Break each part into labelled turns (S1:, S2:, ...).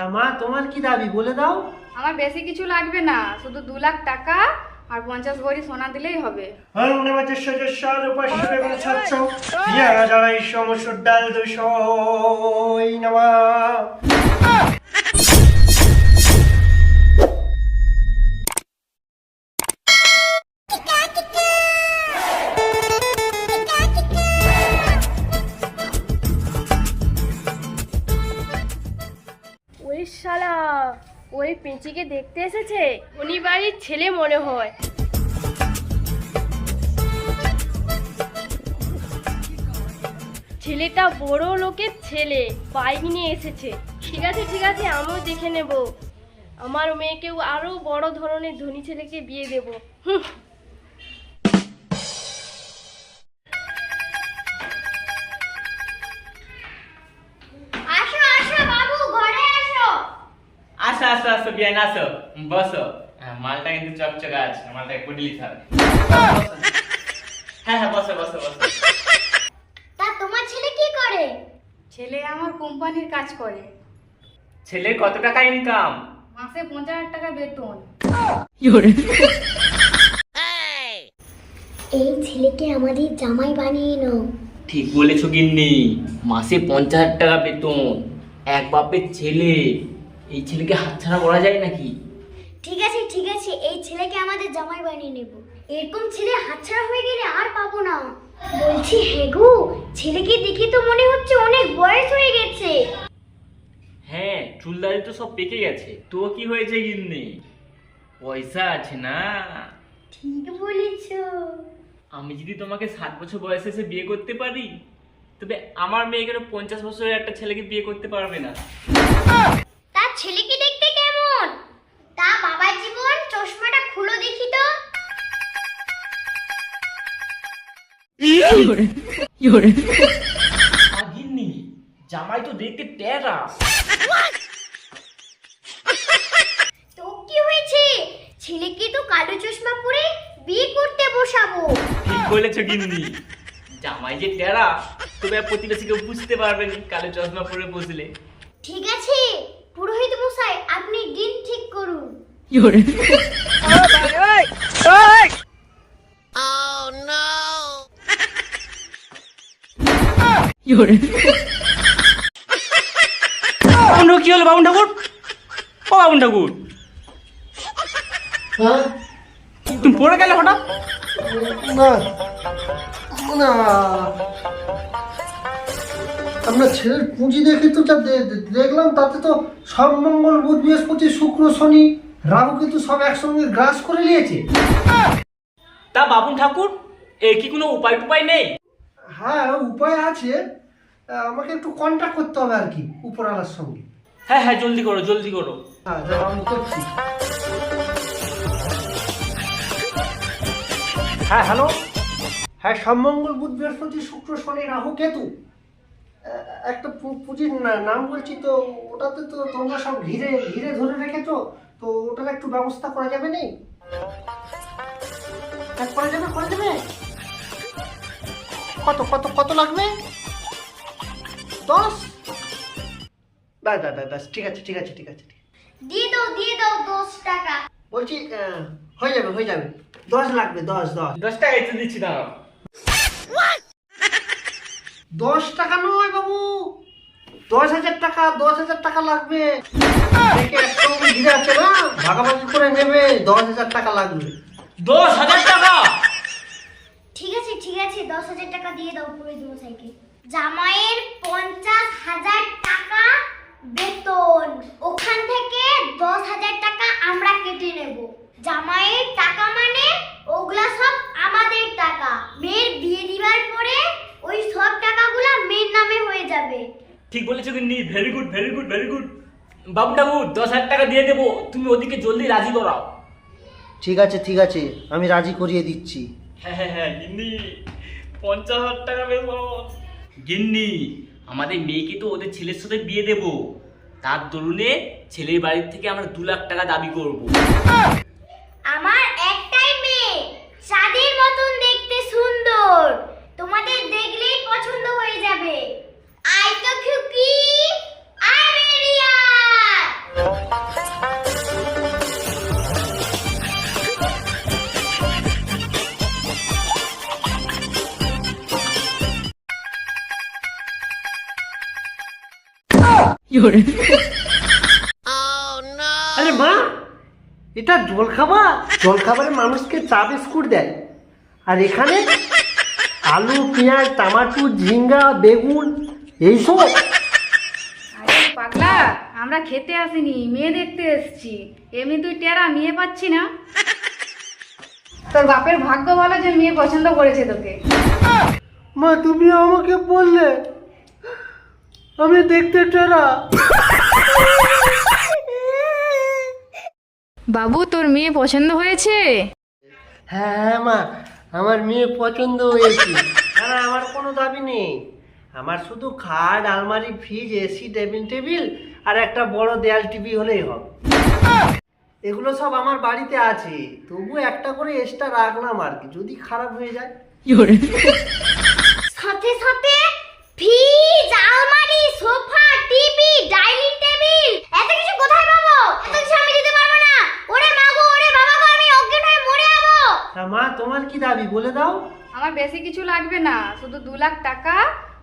S1: তা মা তোমার কি দাবি বলে দাও।
S2: আমার বেশি কিছু লাগবে না শুধু দু লাখ টাকা আর পঞ্চাশ ভরি সোনা দিলেই হবে।
S1: হরম সজস্বার উপাস্য এবং যারাই সমসুর ডাল নামা।
S3: ওই পেঁচিকে দেখতে এসেছে? উনি বাড়ির ছেলে মনে হয়। ছেলেটা বড় লোকের ছেলে, বাইক নিয়ে এসেছে। ঠিক আছে ঠিক আছে, আমিও দেখে নেব। আমার মেয়েকেও আরও বড় ধরনের ধনী ছেলেকে বিয়ে দেবো। হুম।
S4: আসো আসো আসো
S5: বসো। হ্যাঁ, মালটা কিন্তু চকচকা আছে মালটাকে কুটি লিতে হ্যাঁ হ্যাঁ বসো বসো বসো।
S4: তা তোমার ছেলে কি করে?
S2: ছেলে আমার কোম্পানির কাজ করে।
S5: ছেলের কত টাকা ইনকাম
S2: মাসে পঞ্চাশ হাজার টাকা বেতন।
S4: এই ছেলেকে আমাদের জামাই বানিয়ে নাও।
S5: ঠিক বলেছ গিন্নি মাসে পঞ্চাশ হাজার টাকা বেতন। এক বাপের ছেলে। এই ছেলেকে হাতছাড়া করা যায় নাকি?
S4: ঠিক আছে ঠিক আছে এই ছেলেকে আমাদের জামাই বানিয়ে নেব। এরকম ছেলে হাতছাড়া হয়ে গেলে আর পাবো না। বলছি হেগু ছেলেকে দেখে তো মনে হচ্ছে অনেক বয়স হয়ে গেছে।
S5: হ্যাঁ চুলদারি তো সব পেকে গেছে। তো কি হয়েছে গিন্নি? পয়সা আছে না?
S4: ঠিক বলেছ।
S5: আমি যদি তোমাকে সাত বছর বয়সে এসে বিয়ে করতে পারি তবে আমার মেয়ে কেন পঞ্চাশ বছরের একটা ছেলেকে বিয়ে করতে পারবে না?
S4: ছেলেকে দেখতে কেমন? তা বাবার জীবন চশমাটা খুলো দেখি তো।
S5: জামাই তো দেখতে টেরা
S4: তো কি হয়েছে? ছেলেকে তো কালো চশমা পরে বিয়ে করতে বসাবো।
S5: ঠিক বলেছ গিন্নি। জামাই যে টেরা তবে আর প্রতিবেশী কেউ বুঝতে পারবে না কালো চশমা পরে বসলে।
S4: ঠিক আছে পুরোহিত মশাই আপনি দিন ঠিক করুন।
S5: বাবুন ঠাকুর কি হলো বাবুন ঠাকুর? ও বাবুন ঠাকুর।
S1: হ্যাঁ?
S5: তুমি পড়ে গেলে হঠাৎ?
S1: না। না। আপনার ছেলের পুঁজি দেখে তো যা দেখলাম তাতে তো সব মঙ্গল বুধ বৃহস্পতি শুক্র শনি রাহু কিন্তু সব একসঙ্গে গ্রাস করে নিয়েছে।
S5: তা বাবুন ঠাকুর এর কি কোনো উপায় টুপায় নেই?
S1: হ্যাঁ উপায় আছে। আমাকে একটু কন্ট্যাক্ট করতে হবে আর কি উপরওয়ালার সঙ্গে।
S5: হ্যাঁ হ্যাঁ জলদি করো জলদি করো।
S1: হ্যাঁ আমি করছি। হ্যাঁ হ্যালো হ্যাঁ সবমঙ্গল বুধ বৃহস্পতি শুক্র শনি রাহু কেতু। একটা পু- পুঁজির না- নাম বলছি তো ওটাতে তো তোমরা সব ঘিরে ঘিরে ধরে রেখেছো তো ওটার একটু ব্যবস্থা করা যাবে নেই? হ্যাঁ, করা যাবে করা যাবে। কত কত কত লাগবে? দশ? দাদা দাদা দাস ঠিক আছে ঠিক আছে ঠিক আছে ঠিক আছে।
S4: দিয়ে দাও দিয়ে দাও দশ টাকা।
S1: বলছি হয়ে যাবে হয়ে যাবে। দশ লাগবে দশ দশ।
S5: দশ টাকা এসে দিচ্ছি দাঁড়াও।
S1: দশ টাকা নয় বাবু। দশ হাজার টাকা দশ হাজার টাকা লাগবে। ঘিরে আছে না? ভাগাভাগি করে নেবে দশ হাজার টাকা লাগবে।
S5: দশ হাজার টাকা?
S4: ঠিক আছে ঠিক আছে দশ হাজার টাকা দিয়ে দাও পুরোহিত মশাইকে জামাইয়ের পঞ্চাশ হাজার টাকা বেতন। ওখান থেকে দশ হাজার টাকা আমরা কেটে নেব। জামাইয়ের টাকা মানে ওগুলা সব আমাদের টাকা। মেয়ের বিয়ে দিবার পরে ওই সব টাকাগুলা মেয়ের নামে হয়ে যাবে।
S5: ঠিক বলেছ কিন্তু very good very good very good বাবু ঠাকুর দশ হাজার টাকা দিয়ে দেবো তুমি ওদিকে জলদি রাজি করাও।
S1: ঠিক আছে ঠিক আছে আমি রাজি করিয়ে দিচ্ছি।
S5: হ্যাঁ হ্যাঁ হ্যাঁ গিন্নি পঞ্চাশ হাজার টাকা বেতন গিন্নি আমাদের মেয়েকে তো ওদের ছেলের সাথে বিয়ে দেব। তার দরুনে ছেলের বাড়ির থেকে আমরা দু লাখ টাকা দাবি করব।
S4: আমার একটাই মেয়ে। চাঁদের মতন দেখতে সুন্দর। তোমাদের দেখলেই পছন্দ হয়ে যাবে। আই তো খুকি।
S1: You're এটা জলখাবার? জলখাবারে মানুষকে চা বিস্কুট দেয়। আর এখানে আলু পেঁয়াজ টমাটো ঝিঙ্গা বেগুন এইসব।
S2: আরে পাগলা আমরা খেতে আসিনি মেয়ে দেখতে এসেছি। এমনি তুই টেরা মেয়ে পাচ্ছি না। তোর বাপের ভাগ্য ভালো যে মেয়ে পছন্দ করেছে তোকে।
S1: মা তুমি আমাকে বললে আমি দেখতে টেরা।
S2: বাবু তোর মেয়ে পছন্দ হয়েছে?
S1: হ্যাঁ হ্যাঁ মা আমার মেয়ে পছন্দ হয়েছে। না আমার কোনো দাবি নেই। আমার শুধু খাট আলমারি ফ্রিজ এসি টেবিল টেবিল আর একটা বড় দেয়াল টিভি হলেই হবে। এগুলো সব আমার বাড়িতে আছে। তবু একটা করে এক্সট্রা রাখলাম আর কি যদি খারাপ হয়ে যায়।
S4: সাথে সাথে ফ্রিজ আলমারি সোফা টিভি ডাইনিং টেবিল এত কিছু কোথায় পাবো? এত কিছু আমি দিতে পারব
S1: তোমার কি দাবি? বলে দাও।
S2: আমার বেশি কিছু লাগবে না। শুধু দু লাখ টাকা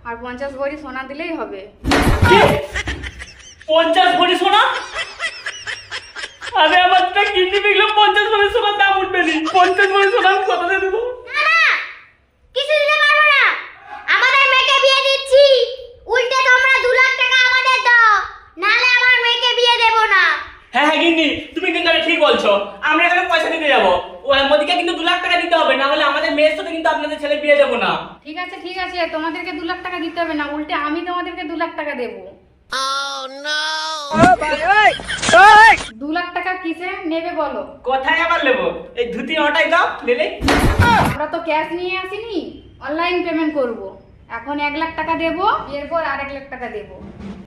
S2: আর পঞ্চাশ ভরি সোনা দিলেই হবে।
S5: পঞ্চাশ ভরি সোনা? আরে আমার তো কিডনি পঞ্চাশ ভরি সোনার দাম উঠবে নি। পঞ্চাশ ভরি সোনা আমি কোথা থেকে দেবো?
S4: কিছু দিতে পারব না। আমাদের মেয়েকে বিয়ে দিচ্ছি। উল্টে তোমরা দু লাখ টাকা আমাদের দাও। নালে আমার মেয়েকে বিয়ে দেবো না।
S5: হ্যাঁ হ্যাঁ গিন্নি তুমি কিন্তু ঠিক বলছো। আমরা এখানে পয়সা দিতে যাব। ও মোদিকে কিন্তু দু লাখ টাকা দিতে হবে না হলে আমাদের মেয়ের সাথে কিন্তু আপনাদের ছেলে বিয়ে দেবো না।
S2: ঠিক আছে ঠিক আছে তোমাদেরকে দু লাখ টাকা দিতে হবে না উল্টে আমি তোমাদেরকে দু লাখ টাকা দেবো। দু লাখ টাকা কিসে নেবে বলো?
S5: কোথায় আবার নেব? এই ধুতি ওটাই দাও নিলে।
S2: আমরা তো ক্যাশ নিয়ে আসিনি অনলাইন পেমেন্ট করব। এখন এক লাখ টাকা দেবো এরপর আর এক লাখ টাকা দেবো।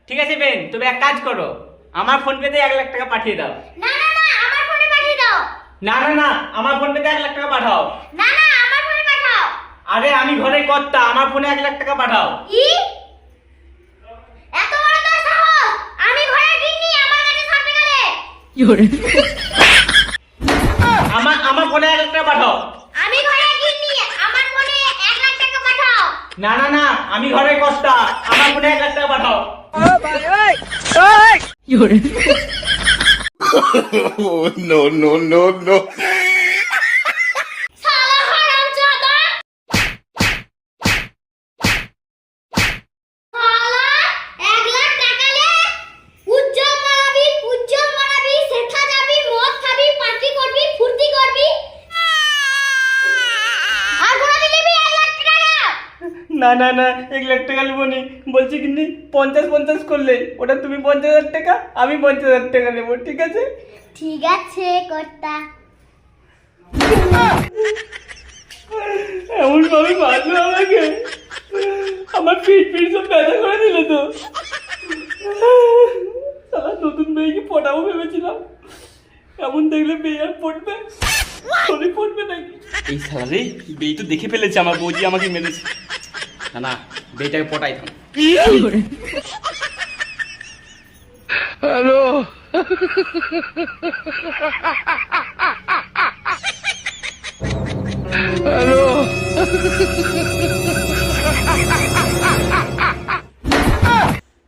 S5: ঠিক আছে বেন তুমি এক কাজ করো আমার ফোন পেতে এক লাখ টাকা পাঠিয়ে দাও।
S4: না না না আমার ফোনে পাঠিয়ে দাও
S5: না না না আমার ফোন পেতে এক লাখ টাকা পাঠাও।
S4: না না আমার ফোনে পাঠাও।
S5: আরে আমি ঘরে কর্তা আমার ফোনে এক লাখ টাকা পাঠাও।
S4: ই? এত বড় তোর সাহস? আমি ঘরে গিন্নি আমার কাছে সাপে গেলে
S5: আমার আমার ফোনে এক লাখ টাকা পাঠাও।
S4: আমি ঘরে গিন্নি আমার ফোনে এক লাখ টাকা পাঠাও।
S5: না না না আমি ঘরে কর্তা আমার ফোনে এক লাখ টাকা পাঠাও।
S6: no, no, no, no.
S5: না না না এক লাখ টাকা নেব নি। বলছি কিন্তু পঞ্চাশ পঞ্চাশ করলে ওটা তুমি পঞ্চাশ হাজার টাকা আমি পঞ্চাশ হাজার টাকা নেব ঠিক আছে?
S4: ঠিক আছে কর্তা।
S5: এমন ভাবে মারলো আমাকে। আমার পিঠ পিঠ সব ব্যথা করে দিল তো। সারা নতুন মেয়েকে পটাবো ভেবেছিলাম। এমন দেখলে মেয়ে আর পড়বে শরীর পড়বে নাকি? এই সালারে বেই তো দেখে ফেলেছে আমার বৌদি আমাকে মেরেছে। না না বেইটাকে পটাই থাম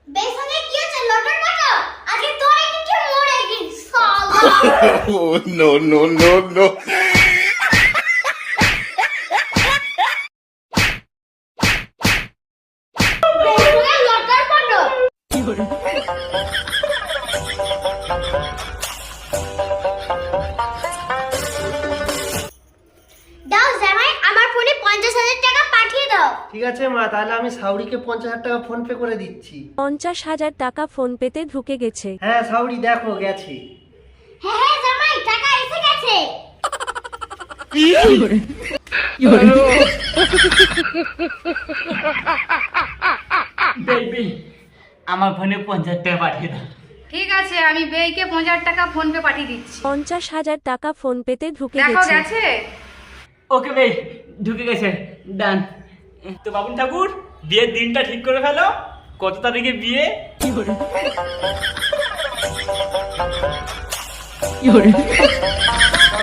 S4: বেসনে কি হচ্ছে? লটর পটর আজকে তোরে কিছু মরে গেছিস শালা।
S6: Oh, no, no, no, no.
S1: তাহলে আমি সাউরিকে পঞ্চাশ হাজার টাকা ফোন পে করে দিচ্ছি।
S7: পঞ্চাশ হাজার টাকা ফোনপেতে ঢুকে গেছে।
S1: হ্যাঁ সাউরি দেখো গেছে।
S4: হ্যাঁ হ্যাঁ জামাই টাকা এসে গেছে।
S5: বেবি আমার ফোনে পঞ্চাশ টাকা পাঠিয়ে দাও।
S2: ঠিক আছে আমি বেইকে পঞ্চাশ টাকা ফোন পে পাঠিয়ে দিচ্ছি।
S7: পঞ্চাশ হাজার টাকা ফোনপেতে ঢুকে
S2: দেখো
S7: গেছে।
S2: গেছে?
S5: ওকে বেই ঢুকে গেছে। ডান তো বাবুন ঠাকুর বিয়ের দিনটা ঠিক করে ফেলো। কত তারিখে বিয়ে?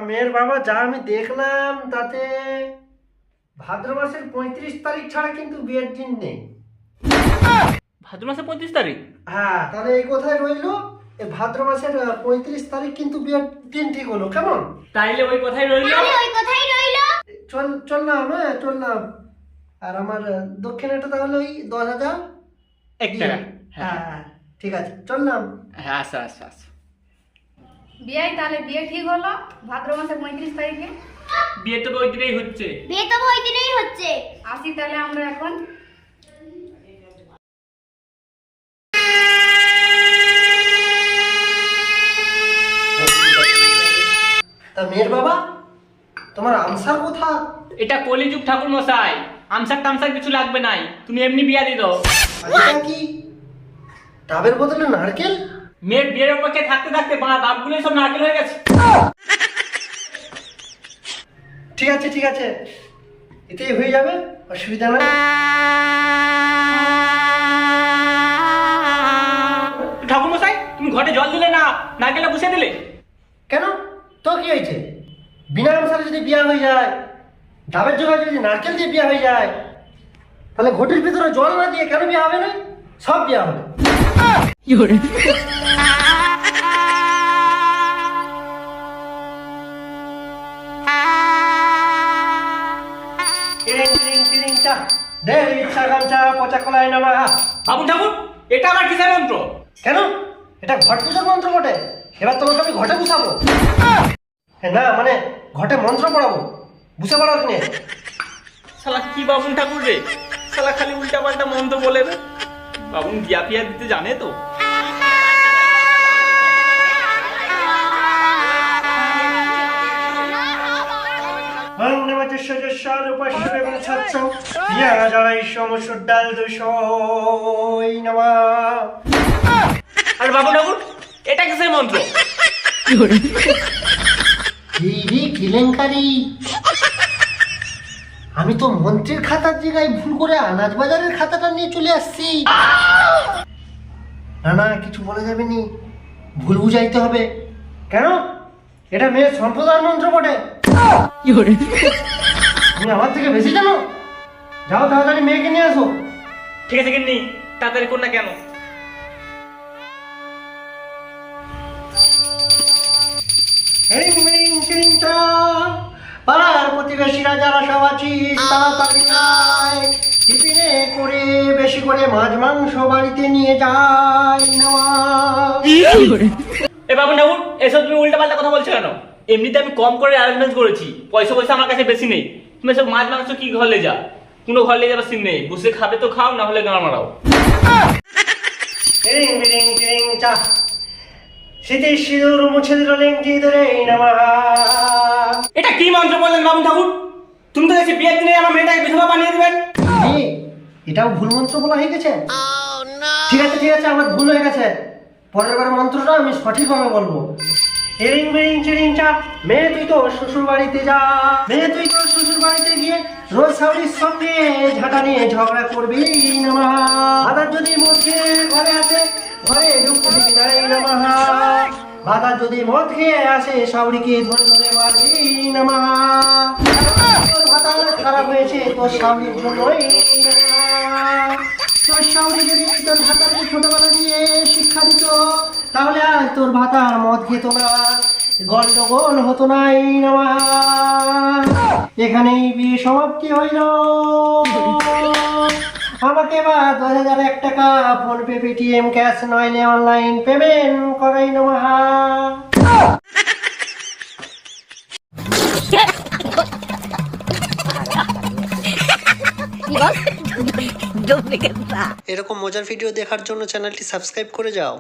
S1: মেয়ের বাবা যা আমি দেখলাম তাতে ভাদ্র মাসের পঁয়ত্রিশ তারিখ ছাড়া কিন্তু বিয়ের দিন নেই।
S5: ভাদ্র মাসে পঁয়ত্রিশ তারিখ?
S1: হ্যাঁ তাহলে এই কোথায় রইল এই ভাদ্র মাসের পঁয়ত্রিশ তারিখ কিন্তু বিয়ের দিন ঠিক হলো কেমন?
S5: তাইলে ওই কথাই রইল।
S4: ওই কথাই রইল।
S1: চল না হ্যাঁ চললাম আর আমার দক্ষিণাটা তাহলে ওই দশ হাজার?
S5: এক টাকা।
S1: হ্যাঁ হ্যাঁ, ঠিক আছে। চললাম
S5: হ্যাঁ আচ্ছা আচ্ছা আচ্ছা।
S2: বিয়াই তাহলে বিয়ে ঠিক হলো? ভাদ্র মাসের পঁয়ত্রিশ তারিখে?
S5: বিয়ে তো ওই দিনেই হচ্ছে।
S4: বিয়ে তো ওই দিনেই হচ্ছে।
S2: আসি তাহলে আমরা এখন।
S1: তা মেয়ের বাবা তোমার আনসার কোথা
S5: এটা কলিযুগ ঠাকুর মশাই আমসার টামসার কিছু লাগবে নাই। তুমি এমনি বিয়া দিয়ে দাও।
S1: আর কি? ডাবের বদলে নারকেল?
S5: মেয়ের বিয়ের অপেক্ষায় থাকতে থাকতে বাঁ দাঁতগুলো সব নারকেল হয়ে গেছে।
S1: ঠিক আছে ঠিক আছে। এতেই হয়ে যাবে অসুবিধা নাই।
S5: ঠাকুর মশাই তুমি ঘরে জল দিলে না নারকেলটা বসে দিলে?
S1: কেন? তো কি হয়েছে? বিনা মশালে যদি বিয়া হয়ে যায় ডাবের জোগাড় যদি নারকেল দিয়ে বিয়া হয়ে যায় তাহলে ঘটির ভিতরে জল না দিয়ে কেন বিয়া হবে না? সব বিয়া হবে।
S5: বাবু ঠাকুর এটা কিসের মন্ত্র?
S1: কেন? এটা ঘট পুজোর মন্ত্র বটে। এবার তোমাকে আমি ঘটে বুঝাবো। হ্যাঁ, না মানে ঘটে মন্ত্র পড়াবো। বুঝতে পারো কি
S5: শালা কি বাবুন ঠাকুর রে? শালা খালি উল্টা পাল্টা মন্ত্র বলে রে। বাবুন বিয়া পিয়া দিতে জানে তো। আর বাবু ঠাকুর এটা কিসের মন্ত্র?
S1: কেলেঙ্কারি আমি তো মন্ত্রীর খাতার জায়গায় ভুল করে আনাজ বাজারের খাতাটা নিয়ে চলে আসছি। না না কিছু বলা যাবে নি। ভুল বুঝাইতে হবে। কেন? এটা মেয়ের সম্প্রদায় মন্ত্র বটে। তুমি আমার থেকে বেশি জানো? যাও তাড়াতাড়ি মেয়েকে নিয়ে আসো।
S5: ঠিক আছে কিন্তু তাড়াতাড়ি কর না কেন?
S1: ট্রাং। পাড়ার প্রতিবেশীরা যারা সব আছিস তাড়াতাড়ি আয় টিফিনে করে বেশি করে মাছ মাংস বাড়িতে নিয়ে যাই নেওয়া
S5: এ বাবু এসব তুমি উল্টা পাল্টা কথা বলছো কেন এমনিতে আমি কম করে অ্যারেঞ্জমেন্ট করেছি পয়সা পয়সা আমার কাছে বেশি নেই তুমি সব মাছ মাংস কি ঘর যা কোনো ঘর যাবার সিন নেই বসে খাবে তো খাও না হলে গান মারাও
S1: শীতের সিঁদুর মুছে দিল লেংটি ধরে
S5: এটা কি মন্ত্র বললেন বাবু ঠাকুর? তুমি তো এসে বিয়ের দিনে আমার মেয়েটাকে বিধবা বানিয়ে দেবেন।
S1: এটাও ভুল মন্ত্র বলা হয়ে গেছে? ঠিক আছে ঠিক আছে আমার ভুল হয়ে গেছে। পরের বার মন্ত্রটা আমি সঠিকভাবে বলব। এরিং বেরিং চিরিং চা মেয়ে তুই তো শ্বশুর বাড়িতে যা। মেয়ে তুই তো শ্বশুর বাড়িতে গিয়ে রোজ সাউরির সঙ্গে ঝাঁটা নিয়ে ঝগড়া করবি নামা। আদার যদি মধ্যে ঘরে আছে ঘরে ঢুকতে দিবি নাই নামা বাধা যদি মদ খেয়ে আসে সাউরিকে ধরে ধরে মারবি নামা তোর ভাতা খারাপ হয়েছে, তোর সাউরির জন্যই তোর সাউরি যদি তোর ভাতাকে ছোটবেলা দিয়ে শিক্ষা দিত, তাহলে আর তোর ভাতার মদ খেত না। গন্ডগোল হতো নাই নামা এখানেই বিয়ে সমাপ্তি হইল। আমাকে বা দশ হাজার এক টাকা ফোনপে পেটিএম ক্যাশ নইলে অনলাইন পেমেন্ট করাই নমাহা এরকম মজার ভিডিও দেখার জন্য চ্যানেলটি সাবস্ক্রাইব করে যাও।